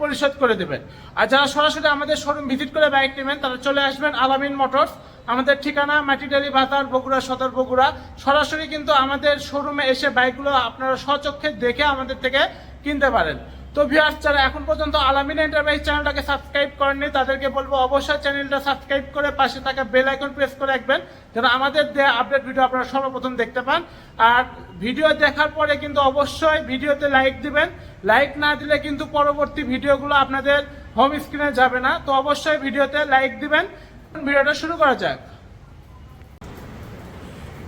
পরিশোধ করে দেবেন। আর যারা সরাসরি আমাদের শোরুম ভিজিট করে বাইক নেবেন, তারা চলে আসবেন আলামিন মোটরস আমাদের ঠিকানা মাটিডালি বাতার বগুড়া সদর, বগুড়া। সরাসরি কিন্তু আমাদের শোরুমে এসে বাইকগুলো আপনারা স্বচক্ষে দেখে আমাদের থেকে কিনতে পারেন। তো ভিউয়ার্স যারা এখন পর্যন্ত আলামিন এন্টারপ্রাইজ চ্যানেলটাকে সাবস্ক্রাইব করেননি, তাদেরকে বলব অবশ্যই চ্যানেলটা সাবস্ক্রাইব করে পাশে থাকা বেল আইকন প্রেস করে রাখবেন, যেন আমাদের দেওয়া আপডেট ভিডিও আপনারা সর্বপ্রথম দেখতে পান। আর ভিডিও দেখার পরে কিন্তু অবশ্যই ভিডিওতে লাইক দিবেন। লাইক না দিলে কিন্তু পরবর্তী ভিডিওগুলো আপনাদের হোম স্ক্রিনে যাবে না। তো অবশ্যই ভিডিওতে লাইক দিবেন। ভিডিওটা শুরু করা যাক।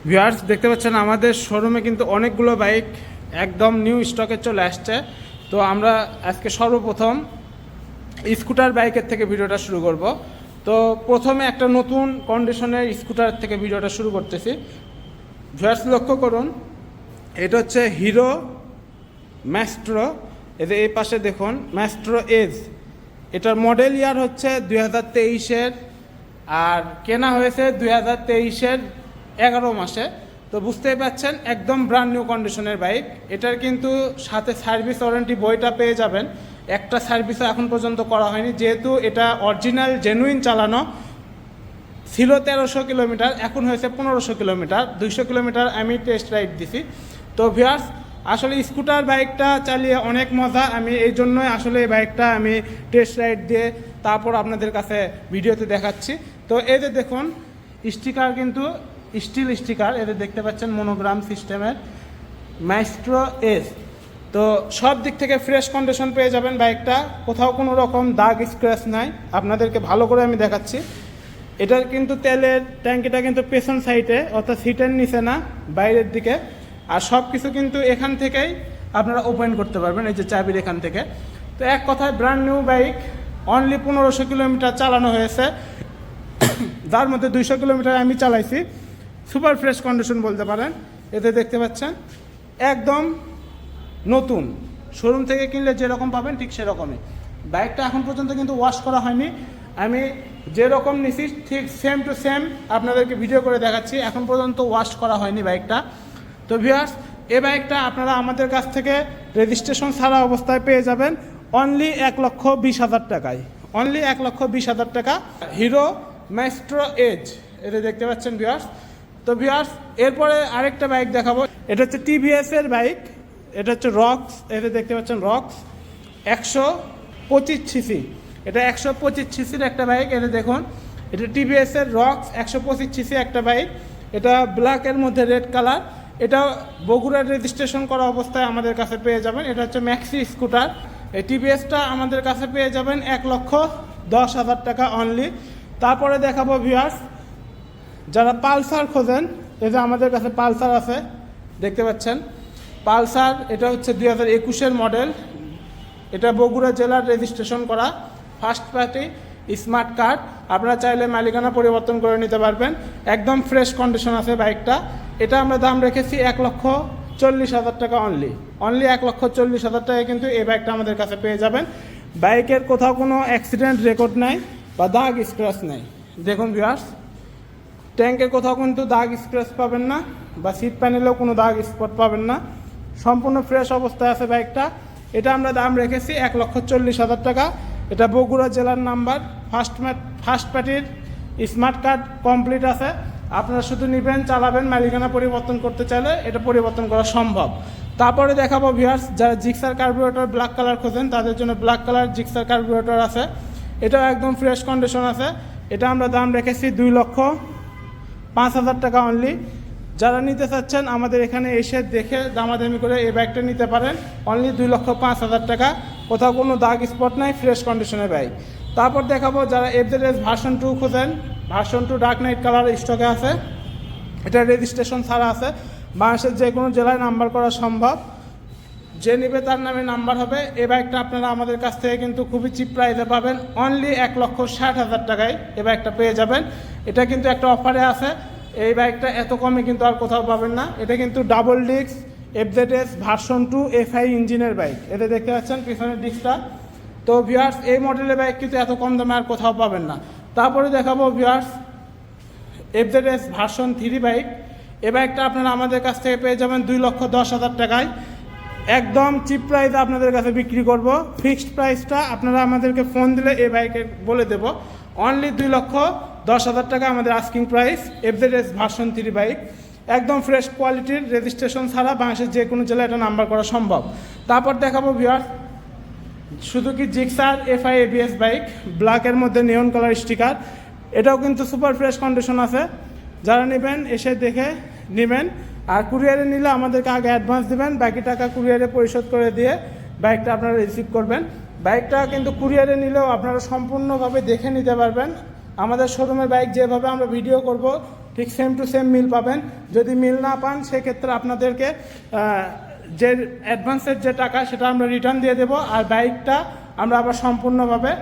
ভিউয়ার্স দেখতে পাচ্ছেন আমাদের শোরুমে কিন্তু অনেকগুলো বাইক একদম নিউ স্টকে চলে আসছে। তো আমরা আজকে সর্বপ্রথম স্কুটার বাইকের থেকে ভিডিওটা শুরু করব। তো প্রথমে একটা নতুন কন্ডিশনের স্কুটার থেকে ভিডিওটা শুরু করতেছি। ভিউয়ার্স লক্ষ্য করুন, এটা হচ্ছে হিরো ম্যাস্ট্রো এতে এই পাশে দেখুন ম্যাস্ট্রো এজ এটার মডেল ইয়ার হচ্ছে দুই হাজার তেইশের, আর কেনা হয়েছে দুই হাজার তেইশের এগারো মাসে। তো বুঝতেই পাচ্ছেন, একদম ব্র্যান্ড নিউ কন্ডিশনের বাইক এটার কিন্তু সাথে সার্ভিস ওয়ারেন্টি বইটা পেয়ে যাবেন। একটা সার্ভিসও এখন পর্যন্ত করা হয়নি। যেহেতু এটা অরিজিনাল জেনুইন চালানো, ছিল তেরোশো কিলোমিটার, এখন হয়েছে পনেরোশো কিলোমিটার। দুইশো কিলোমিটার আমি টেস্ট রাইড দিছি। তো ভিয়ার্স আসলে স্কুটার বাইকটা চালিয়ে অনেক মজা। আমি এই জন্যই আসলে এই বাইকটা আমি টেস্ট রাইড দিয়ে তারপর আপনাদের কাছে ভিডিওতে দেখাচ্ছি। তো এদের দেখুন স্টিকার কিন্তু স্টিল স্টিকার এদের দেখতে পাচ্ছেন মনোগ্রাম সিস্টেমের মাইস্ট্রো এস তো সব দিক থেকে ফ্রেশ কন্ডিশন পেয়ে যাবেন বাইকটা। কোথাও কোনো রকম দাগ স্ক্র্যাচ নাই। আপনাদেরকে ভালো করে আমি দেখাচ্ছি। এটার কিন্তু তেলের ট্যাঙ্কিটা কিন্তু পেছন সাইডে, অর্থাৎ সিটের নিচে না, বাইরের দিকে। আর সব কিছু কিন্তু এখান থেকেই আপনারা ওপেন করতে পারবেন, এই যে চাবির এখান থেকে। তো এক কথায় ব্র্যান্ড নিউ বাইক অনলি পনেরোশো কিলোমিটার চালানো হয়েছে। যার মধ্যে দুইশো কিলোমিটার আমি চালাইছি। সুপার ফ্রেশ কন্ডিশন বলতে পারেন, এতে দেখতে পাচ্ছেন, একদম নতুন। শোরুম থেকে কিনলে যেরকম পাবেন ঠিক সেরকমই। বাইকটা এখন পর্যন্ত কিন্তু ওয়াশ করা হয়নি। আমি যেরকম নিছি ঠিক সেম টু সেম আপনাদেরকে ভিডিও করে দেখাচ্ছি। এখন পর্যন্ত ওয়াশ করা হয়নি বাইকটা। তো ভিউয়ার্স এ বাইকটা আপনারা আমাদের কাছ থেকে রেজিস্ট্রেশন ছাড়া অবস্থায় পেয়ে যাবেন অনলি এক লক্ষ বিশ হাজার টাকায়। অনলি এক লক্ষ বিশ হাজার টাকা। হিরো ম্যাস্ট্রো এজ এটা দেখতে পাচ্ছেন ভিউয়ার্স তো ভিউয়ার্স এরপরে আরেকটা বাইক দেখাবো। এটা হচ্ছে টিভিএস এর বাইক এটা হচ্ছে রক্স এটা দেখতে পাচ্ছেন রক্স একশো পঁচিশ সিসি। এটা একশো পঁচিশ সিসির একটা বাইক এটা দেখুন। এটা টিভিএস এর রক্স একশো পঁচিশ সিসি একটা বাইক এটা ব্ল্যাকের মধ্যে রেড কালার এটা বগুড়ার রেজিস্ট্রেশন করা অবস্থায় আমাদের কাছে পেয়ে যাবেন। এটা হচ্ছে ম্যাক্সি স্কুটার এই টিভিএসটা আমাদের কাছে পেয়ে যাবেন এক লক্ষ দশ হাজার টাকা অনলি তারপরে দেখাবো ভিউয়ার্স যারা পালসার খোঁজেন, এই যে আমাদের কাছে পালসার আছে, দেখতে পাচ্ছেন। পালসার, এটা হচ্ছে দুই হাজার একুশের মডেল। এটা বগুড়া জেলার রেজিস্ট্রেশন করা ফার্স্ট পার্টি স্মার্ট কার্ড আপনারা চাইলে মালিকানা পরিবর্তন করে নিতে পারবেন। একদম ফ্রেশ কন্ডিশন আছে বাইকটা। এটা আমরা দাম রেখেছি এক লক্ষ চল্লিশ হাজার টাকা অনলি অনলি এক লক্ষ চল্লিশ হাজার টাকায় কিন্তু এই বাইকটা আমাদের কাছে পেয়ে যাবেন। বাইকের কোথাও কোনো অ্যাক্সিডেন্ট রেকর্ড নাই বা দাগ স্ক্র্যাচ নাই। দেখুন ভিউয়ার্স ট্যাঙ্কের কোথাও কিন্তু দাগ স্ক্র্যাচ পাবেন না বা সিট প্যানেলেও কোনো দাগ স্পট পাবেন না। সম্পূর্ণ ফ্রেশ অবস্থায় আছে বাইকটা এটা আমরা দাম রেখেছি এক লক্ষ চল্লিশ হাজার টাকা। এটা বগুড়া জেলার নাম্বার। ফার্স্ট ফার্স্ট পার্টির স্মার্ট কার্ড কমপ্লিট আছে। আপনারা শুধু নেবেন, চালাবেন, মালিকানা পরিবর্তন করতে চাইলে এটা পরিবর্তন করা সম্ভব। তারপরে দেখাবো ভিউয়ার্স যারা জিক্সার কার্বুরেটর ব্ল্যাক কালার খোঁজেন, তাদের জন্য ব্ল্যাক কালার জিক্সার কার্বুরেটর আছে। এটাও একদম ফ্রেশ কন্ডিশন আছে। এটা আমরা দাম রেখেছি দুই লক্ষ পাঁচ হাজার টাকা অনলি যারা নিতে চাচ্ছেন, আমাদের এখানে এসে দেখে দামাদামি করে এই ব্যাগটা নিতে পারেন। অনলি দুই লক্ষ পাঁচ হাজার টাকা। কোথাও কোনো দাগ স্পট নাই ফ্রেশ কন্ডিশনে ব্যাগ তারপর দেখাবো যারা এফজেড এস ভার্সন টু খুঁজেন। Version two dark night colour স্টকে আছে। এটা রেজিস্ট্রেশন ছাড়া আছে। বাংলাদেশের যে কোনো জেলায় নাম্বার করা সম্ভব। যে নেবে তার নামে নাম্বার হবে। এ বাইকটা আপনারা আমাদের কাছ থেকে কিন্তু খুবই চিপ প্রাইসে পাবেন। অনলি এক লক্ষ ষাট হাজার টাকায় এ বাইকটা পেয়ে যাবেন। এটা কিন্তু একটা অফারে আছে। এই বাইকটা এত কমে কিন্তু আর কোথাও পাবেন না। এটা কিন্তু double disc FZS version two FI ইঞ্জিনের বাইক এতে দেখতে পাচ্ছেন পিছনের ডিস্কটা তো ভিউয়ার্স এই মডেলের বাইক কিন্তু এত কম দামে আর কোথাও পাবেন না। তারপরে দেখাবো viewers FZS version three bike এ বাইকটা আপনারা আমাদের কাছ থেকে পেয়ে যাবেন দুই লক্ষ দশ হাজার টাকায়। একদম চিপ প্রাইসে আপনাদের কাছে বিক্রি করব। ফিক্সড প্রাইসটা আপনারা আমাদেরকে ফোন দিলে এই বাইকে বলে দেব। অনলি দুই লক্ষ দশ হাজার টাকা আমাদের asking price FZS version three bike একদম ফ্রেশ কোয়ালিটির রেজিস্ট্রেশন ছাড়া বাংলাদেশের যে কোনো জেলায় এটা নাম্বার করা সম্ভব। তারপর দেখাবো ভিউয়ার শুধু কি জিক্সার এফআই এবিএস বাইক ব্ল্যাকের মধ্যে নিয়ন কালার স্টিকার এটাও কিন্তু সুপার ফ্রেশ কন্ডিশন আছে। যারা নেবেন, এসে দেখে নেবেন। আর কুরিয়ারে নিলে আমাদেরকে আগে অ্যাডভান্স দেবেন, বাকি টাকা কুরিয়ারে পরিশোধ করে দিয়ে বাইকটা আপনারা রিসিভ করবেন। বাইকটা কিন্তু কুরিয়ারে নিলেও আপনারা সম্পূর্ণভাবে দেখে নিতে পারবেন। আমাদের শোরুমের বাইক যেভাবে আমরা ভিডিও করব, ঠিক সেম টু সেম মিল পাবেন। যদি মিল না পান, সেক্ষেত্রে আপনাদেরকে যে অ্যাডভান্সের যে টাকা, সেটা আমরা রিটার্ন দিয়ে দেবো আর বাইকটা আমরা আবার সম্পূর্ণভাবে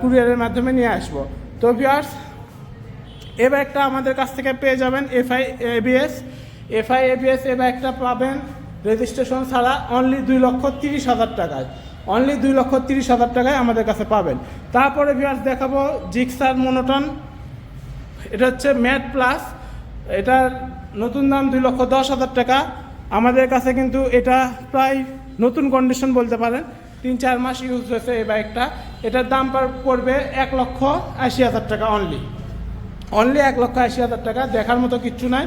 কুরিয়ারের মাধ্যমে নিয়ে আসব। তো ভিউয়ার্স এ বাইকটা আমাদের কাছ থেকে পেয়ে যাবেন এফআই এবিএস এফআই এবিএস এ ব্যাগটা পাবেন রেজিস্ট্রেশন ছাড়া অনলি দুই লক্ষ তিরিশ হাজার টাকায়। অনলি দুই লক্ষ তিরিশ হাজার টাকায় আমাদের কাছে পাবেন। তারপরে ভিউয়ার্স দেখাবো জিক্সার মোনোটন এটা হচ্ছে ম্যাট প্লাস এটার নতুন দাম দুই লক্ষ দশ হাজার টাকা। আমাদের কাছে কিন্তু এটা প্রায় নতুন কন্ডিশন বলতে পারেন। তিন, চার মাস ইউজ হয়েছে এই বাইকটা এটার দাম পড়বে এক লক্ষ আশি হাজার টাকা অনলি অনলি এক লক্ষ আশি হাজার টাকা। দেখার মতো কিচ্ছু নাই।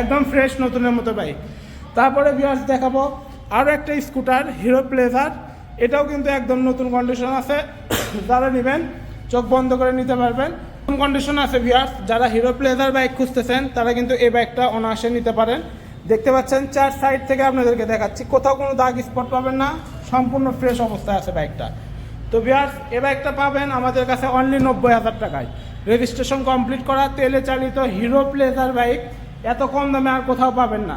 একদম ফ্রেশ নতুনের মতো বাইক তারপরে ভিউয়ার্স দেখাবো আরও একটা স্কুটার হিরো প্লেজার এটাও কিন্তু একদম নতুন কন্ডিশন আছে। যারা নেবেন, চোখ বন্ধ করে নিতে পারবেন। নতুন কন্ডিশন আছে ভিউয়ার্স যারা হিরো প্লেজার বাইক খুঁজতেছেন, তারা কিন্তু এই বাইকটা অনায়াসে নিতে পারেন। দেখতে পাচ্ছেন, চার সাইড থেকে আপনাদেরকে দেখাচ্ছি। কোথাও কোনো দাগ স্পট পাবেন না, সম্পূর্ণ ফ্রেশ অবস্থায় আছে বাইকটা তো বিয়ার্স এ বাইকটা পাবেন আমাদের কাছে অনলি নব্বই হাজার টাকায়। রেজিস্ট্রেশন কমপ্লিট করা, তেলে চালিত হিরো প্লেজার বাইক এত কম দামে আর কোথাও পাবেন না।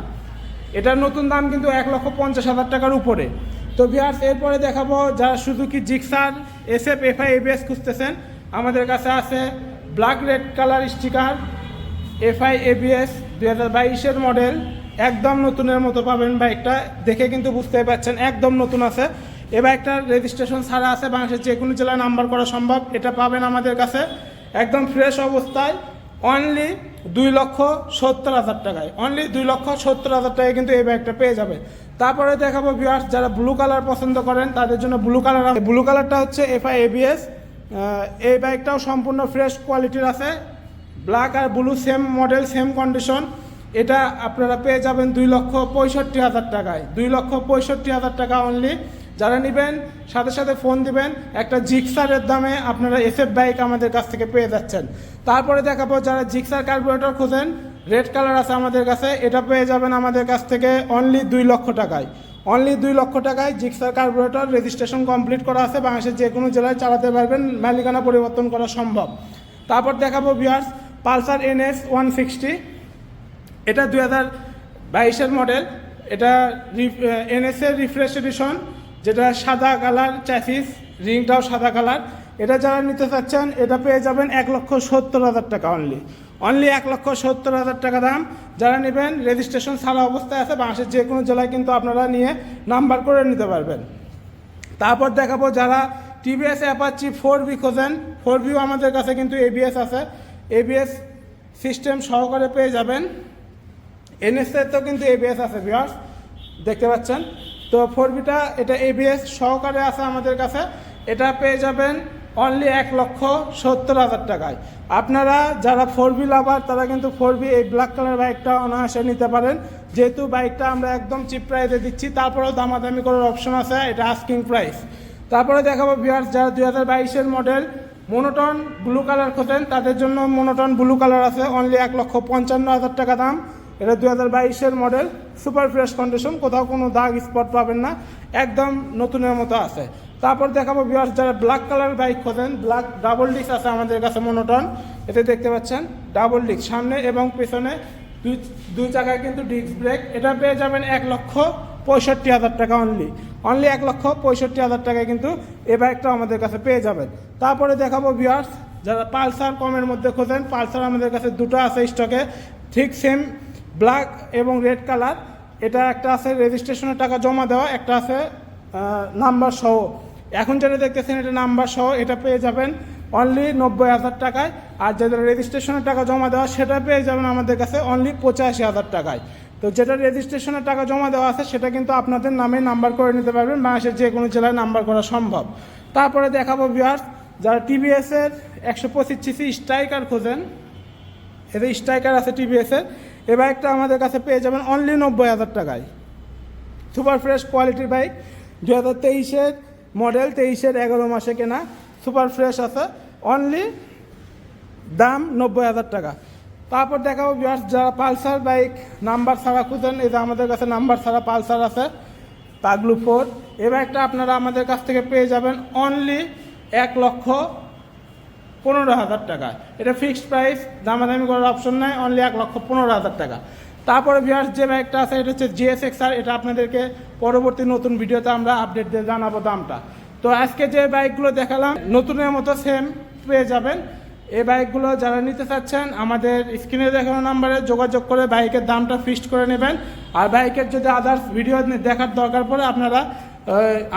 এটার নতুন দাম কিন্তু এক লক্ষ পঞ্চাশ হাজার টাকার উপরে। তো বিয়ার্স এরপরে দেখাবো যারা Suzuki Gixxer S F F I ABS খুঁজতেছেন। আমাদের কাছে আছে black red colour sticker F FI ABS দুই হাজার বাইশের মডেল একদম নতুনের মতো পাবেন বাইকটা। দেখে কিন্তু বুঝতেই পারছেন একদম নতুন আছে। এ বাইকটার রেজিস্ট্রেশন ছাড়া আছে বাংলাদেশের যে কোনো জেলায় নাম্বার করা সম্ভব। এটা পাবেন আমাদের কাছে। একদম ফ্রেশ অবস্থায়। অনলি দুই লক্ষ সত্তর হাজার টাকায়। অনলি দুই লক্ষ সত্তর হাজার টাকায় কিন্তু এই বাইকটা পেয়ে যাবে। তারপরে দেখাবো ভিউয়ার্স যারা ব্লু কালার পছন্দ করেন, তাদের জন্য ব্লু কালার ব্লু কালারটা হচ্ছে এফআই এবিএস এই বাইকটাও সম্পূর্ণ ফ্রেশ কোয়ালিটির আছে। ব্ল্যাক আর blue same model same condition এটা আপনারা পেয়ে যাবেন দুই লক্ষ পঁয়ষট্টি হাজার টাকায়। দুই লক্ষ পঁয়ষট্টি হাজার টাকা অনলি যারা নেবেন, সাথে সাথে ফোন দিবেন, একটা জিক্সারের দামে আপনারা এসএফ বাইক আমাদের কাছ থেকে পেয়ে যাচ্ছেন। তারপরে দেখাবো যারা জিক্সার কার্বোরেটর খোঁজেন রেড কালার আছে আমাদের কাছে, এটা পেয়ে যাবেন আমাদের কাছ থেকে অনলি দুই লক্ষ টাকায়। অনলি দুই লক্ষ টাকায় জিক্সার কার্বোরেটর রেজিস্ট্রেশন কমপ্লিট করা আছে, বাংলাদেশের যে কোনো জেলায় চালাতে পারবেন, মালিকানা পরিবর্তন করা সম্ভব। তারপর দেখাবো viewers Pulsar NS one sixty এটা দুই হাজার বাইশের মডেল এটা এনএসের রিফ্রেশ এডিশন যেটা সাদা কালার, চ্যাসিস, রিংটাও সাদা কালার। এটা যারা নিতে চাচ্ছেন, এটা পেয়ে যাবেন এক লক্ষ সত্তর হাজার টাকা অনলি অনলি এক লক্ষ সত্তর হাজার টাকা দাম। যারা নেবেন রেজিস্ট্রেশন ছাড়া অবস্থায় আছে, বাংলাদেশের যে কোনো জেলায় কিন্তু আপনারা নিয়ে নাম্বার করে নিতে পারবেন। তারপর দেখাবো যারা টিভিএস অ্যাপাচি ফোর বি খোঁজেন। ফোর বিও আমাদের কাছে কিন্তু এবিএস আছে। এবিএস সিস্টেম সহকারে পেয়ে যাবেন। এনএসএর তো কিন্তু এবিএস আছে বিয়ার্স দেখতে পাচ্ছেন? তো ফোর বিটা এটা এবিএস সহকারে আছে আমাদের কাছে। এটা পেয়ে যাবেন অনলি এক লক্ষ সত্তর হাজার টাকায়। আপনারা যারা ফোর বি লাভার তারা কিন্তু ফোর বি এই ব্ল্যাক কালার বাইকটা অনায়াসে নিতে পারেন। যেহেতু বাইকটা আমরা একদম চিপ প্রাইসে দিচ্ছি, তারপরেও দামাদামি করার অপশন আছে, এটা আস্কিং প্রাইস তারপরে দেখাবো ভিউয়ার্স যারা দুই হাজার বাইশের মডেল মোনোটন ব্লু কালার খোঁজেন, তাদের জন্য মোনোটন ব্লু কালার আছে অনলি এক লক্ষ পঞ্চান্ন হাজার টাকা দাম। এটা দুই হাজার বাইশের মডেল সুপার ফ্রেশ কন্ডিশন কোথাও কোনো দাগ স্পট পাবেন না, একদম নতুনের মতো আছে। তারপর দেখাবো ভিউয়ার্স যারা ব্ল্যাক কালার বাইক খোঁজেন ব্ল্যাক ডাবল ডিস্ক আছে আমাদের কাছে মনোটন এতে দেখতে পাচ্ছেন ডাবল ডিস্ক সামনে এবং পেছনে, দুই দুই জায়গায় কিন্তু ডিস্ক ব্রেক এটা পেয়ে যাবেন এক লক্ষ পঁয়ষট্টি হাজার টাকা অনলি অনলি এক লক্ষ পঁয়ষট্টি হাজার টাকায় কিন্তু এ বাইকটা আমাদের কাছে পেয়ে যাবেন। তারপরে দেখাবো ভিউয়ার্স যারা পালসার কমের মধ্যে খোঁজেন, পালসার আমাদের কাছে দুটো আছে স্টকে ঠিক সেম ব্ল্যাক এবং রেড কালার। এটা একটা আছে রেজিস্ট্রেশনের টাকা জমা দেওয়া, একটা আছে নাম্বার সহ। এখন যেটা দেখতেছেন, এটা নাম্বার সহ, এটা পেয়ে যাবেন অনলি নব্বই হাজার টাকায়। আর যাদের রেজিস্ট্রেশনের টাকা জমা দেওয়া, সেটা পেয়ে যাবেন আমাদের কাছে অনলি পঁচাশি হাজার টাকায়। তো যেটা রেজিস্ট্রেশনের টাকা জমা দেওয়া আছে, সেটা কিন্তু আপনাদের নামে নাম্বার করে নিতে পারবেন, বাংলাদেশের যে কোনো জেলায় নাম্বার করা সম্ভব। তারপরে দেখাবো ভিউয়ার্স যারা টিভিএসের একশো পঁচিশ সিসি স্ট্রাইকার খোঁজেন এতে স্ট্রাইকার আছে টিভিএসের এই বাইকটা আমাদের কাছে পেয়ে যাবেন অনলি নব্বই হাজার টাকায়। সুপার ফ্রেশ কোয়ালিটির বাইক দু হাজার তেইশের মডেল তেইশের এগারো মাসে কেনা সুপার ফ্রেশ আছে অনলি দাম নব্বই হাজার টাকা। তারপর দেখাবো বিয়ার্স যারা পালসার বাইক নাম্বার ছাড়া খুঁজেন, এই যে আমাদের কাছে নাম্বার ছাড়া পালসার আছে পাগলু ফোর। এই বাইকটা আপনারা আমাদের কাছ থেকে পেয়ে যাবেন অনলি এক লক্ষ পনেরো হাজার টাকা। এটা ফিক্সড প্রাইস দামাদামি করার অপশন নাই অনলি এক লক্ষ পনেরো হাজার টাকা। তারপরে ভিউয়ার্স যে বাইকটা আছে, এটা হচ্ছে জিএসএক্স আর এটা আপনাদেরকে পরবর্তী নতুন ভিডিওতে আমরা আপডেট দিয়ে জানাব দামটা। তো আজকে যে বাইকগুলো দেখালাম, নতুনের মতো সেম পেয়ে যাবেন। এই বাইকগুলো যারা নিতে চাচ্ছেন, আমাদের স্ক্রিনে দেখানো নাম্বারে যোগাযোগ করে বাইকের দামটা ফিক্সড করে নেবেন। আর বাইকের যদি আদার্স ভিডিও দেখার দরকার পড়ে, আপনারা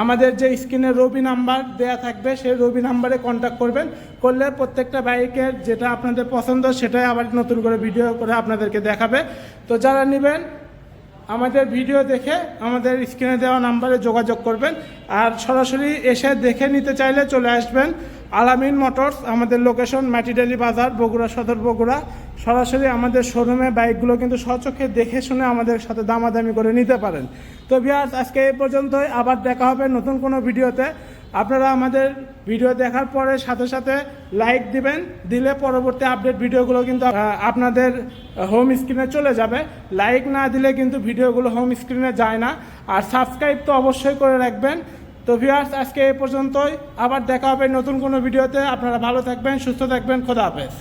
আমাদের যে স্ক্রিনে রবি নাম্বার দেয়া থাকবে, সেই রবি নাম্বারে কন্ট্যাক্ট করবেন। করলে প্রত্যেকটা বাইকের যেটা আপনাদের পছন্দ, সেটাই আবার নতুন করে ভিডিও করে আপনাদেরকে দেখাবে। তো যারা নেবেন, আমাদের ভিডিও দেখে আমাদের স্ক্রিনে দেওয়া নাম্বারে যোগাযোগ করবেন। আর সরাসরি এসে দেখে নিতে চাইলে চলে আসবেন। আলামিন মোটরস, আমাদের লোকেশন মাটিডালি বাজার, বগুড়া সদর বগুড়া। সরাসরি আমাদের শোরুমে বাইকগুলো কিন্তু সচক্ষে দেখে শুনে আমাদের সাথে দামাদামি করে নিতে পারেন। তো বিয়ার্স আজকে এই পর্যন্তই। আবার দেখা হবে নতুন কোনো ভিডিওতে। আপনারা আমাদের ভিডিও দেখার পরে সাথে সাথে লাইক দিবেন। দিলে পরবর্তী আপডেট ভিডিওগুলো কিন্তু আপনাদের হোম স্ক্রিনে চলে যাবে। লাইক না দিলে কিন্তু ভিডিওগুলো হোম স্ক্রিনে যায় না। আর সাবস্ক্রাইব তো অবশ্যই করে রাখবেন। তো ভিউয়ার্স আজকে এ পর্যন্তই। আবার দেখা হবে নতুন কোনো ভিডিওতে। আপনারা ভালো থাকবেন, সুস্থ থাকবেন। খোদা হাফেজ।